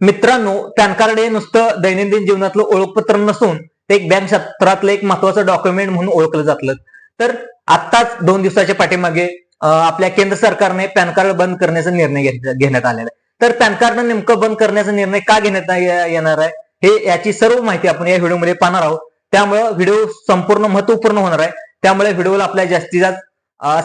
मित्रांनो pan card हे नुसतं दैनंदिन जीवनातलं ओळखपत्र नसून ते एक बँक क्षेत्रातलं एक महत्वाचं डॉक्युमेंट म्हणून ओळखलं जातलं. तर आत्ताच दोन दिवसाच्या पाठीमागे आपल्या केंद्र सरकारने पॅन कार्ड बंद करण्याचा निर्णय घेण्यात आलेला आहे. तर पॅन कार्ड नेमकं बंद करण्याचा निर्णय का घेण्यात येणार आहे हे याची सर्व माहिती आपण या व्हिडिओमध्ये पाहणार आहोत. त्यामुळे व्हिडिओ संपूर्ण महत्त्वपूर्ण होणार आहे. त्यामुळे व्हिडिओला आपल्या जास्तीत जास्त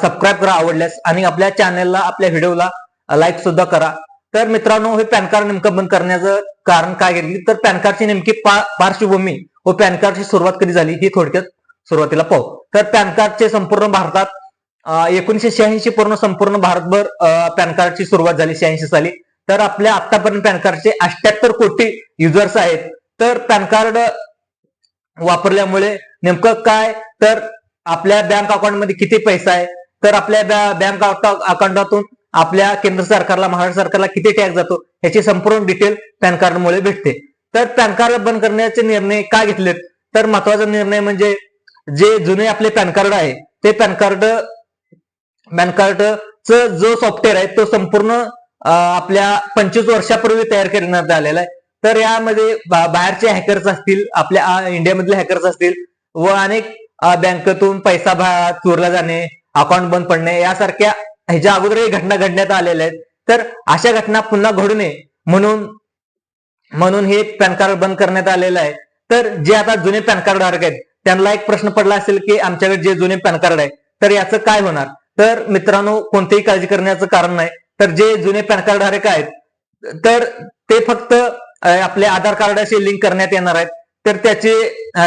सबस्क्राईब करा आवडल्यास आणि आपल्या चॅनलला आपल्या व्हिडिओला लाईक सुद्धा करा. तर मित्रांनो हे पॅन कार्ड नेमकं बंद करण्याचं कारण काय घेतली? तर पॅन कार्डची नेमकी पार्श्वभूमी व पॅन कार्डची सुरुवात कधी झाली ही थोडक्यात सुरुवातीला पाहू. तर पॅन कार्डचे संपूर्ण भारतात एकोणीशे शहाऐंशी पूर्ण संपूर्ण भारतभर पॅन कार्डची सुरुवात झाली शहाऐंशी साली. तर आपल्या आतापर्यंत पॅन कार्डचे अठ्याहत्तर कोटी युजर्स आहेत. तर पॅन कार्ड वापरल्यामुळे नेमकं काय? तर आपल्या बँक अकाउंटमध्ये किती पैसा आहे? तर आपल्या बँक अकाउंटातून आपल्या केंद्र सरकारला महाराष्ट्र सरकारला किती टॅक्स जातो ह्याची संपूर्ण डिटेल पॅन कार्डमुळे भेटते. तर पॅन कार्ड बंद करण्याचे निर्णय का घेतलेत? तर महत्त्वाचा निर्णय म्हणजे जे जुने आपले पॅन कार्ड आहे ते पॅन कार्ड पॅन कार्डचं जो सॉफ्टवेअर आहे तो संपूर्ण आपल्या पंचवीस वर्षापूर्वी तयार करण्यात आलेला आहे. तर यामध्ये बाहेरचे हॅकर्स असतील आपल्या इंडियामधले हॅकर्स असतील व अनेक बँकेतून पैसा चोरला जाणे अकाउंट बंद पडणे यासारख्या ह्याच्या अगोदरही घटना घडण्यात आलेल्या आहेत. तर अशा घटना पुन्हा घडू नये म्हणून म्हणून हे पॅन कार्ड बंद करण्यात आलेलं आहे. तर जे आता जुने पॅन कार्ड धारक आहेत त्यांना एक प्रश्न पडला असेल की आमच्याकडे जे जुने पॅन कार्ड आहे तर याचं काय होणार? तर मित्रांनो कोणतीही काळजी करण्याचं कारण नाही. तर जे जुने पॅन कार्ड धारक आहेत तर ते फक्त आपल्या आपले आधार कार्डाशी लिंक करण्यात येणार आहेत. तर त्याची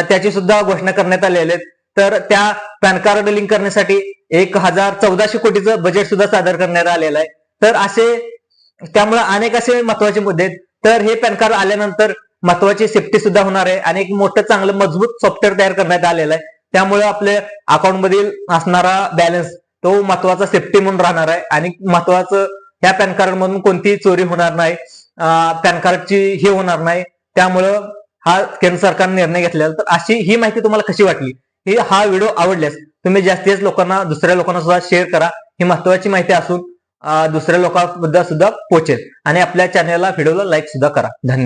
त्याची सुद्धा घोषणा करण्यात आलेली आहे तर त्या पॅन कार्ड लिंक करण्यासाठी एक हजार चौदाशे कोटीचं बजेट सुद्धा सादर करण्यात आलेलं आहे. तर असे त्यामुळे अनेक असे महत्त्वाचे मुद्दे आहेत. तर हे पॅन कार्ड आल्यानंतर महत्वाची सेफ्टी सुद्धा होणार आहे आणि एक मोठं चांगलं मजबूत सॉफ्टवेअर तयार करण्यात आलेलं आहे. त्यामुळे आपल्या अकाउंटमधील असणारा बॅलन्स तो महत्त्वाचा सेफ्टी म्हणून राहणार आहे आणि महत्वाचं ह्या पॅन कार्ड मधून कोणतीही चोरी होणार नाही. पॅन कार्डची हे होणार नाही. त्यामुळं हा केंद्र सरकारने निर्णय घेतलेला तर अशी ही माहिती तुम्हाला कशी वाटली? हे हा व्हिडिओ आवडल्यास तुम्ही जास्तीत जास्त लोकांना दुसऱ्या लोकांना सुद्धा शेअर करा. ही महत्वाची माहिती असून दुसऱ्या लोकांबद्दल सुद्धा पोहोचेल आणि आपल्या चॅनलला व्हिडिओला लाईक सुद्धा करा. धन्यवाद.